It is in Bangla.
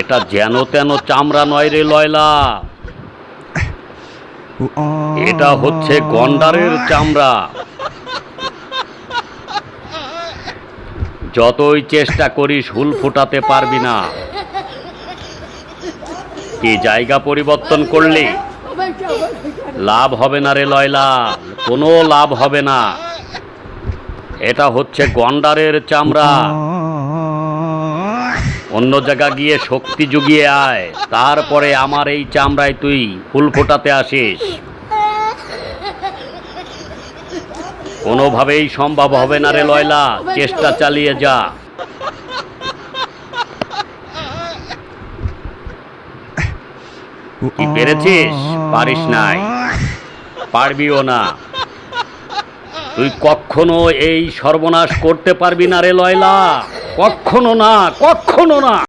এটা যেন তেন চামড়া নয় রে লয়লা। এটা হচ্ছে গন্ডারের চামড়া। যতই চেষ্টা করিস হুল ফোটাতে পারবি না। কি জায়গা পরিবর্তন করলি? লাভ হবে না রে লয়লা, কোনো লাভ হবে না। এটা হচ্ছে গন্ডারের চামড়া। অন্য জায়গা গিয়ে শক্তি জুগিয়ে আয়। তারপরে আমার এই চামড়ায় তুই ফুল ফোটাতে আসিস। কোনোভাবেই সম্ভব হবে না রে লয়লা। চেষ্টা চালিয়ে যা। কি পেরেছিস? পারিস নাই। পারবিও না। তুই কখনো এই সর্বনাশ করতে পারবি না রে লয়লা। কখনো না কখনো না।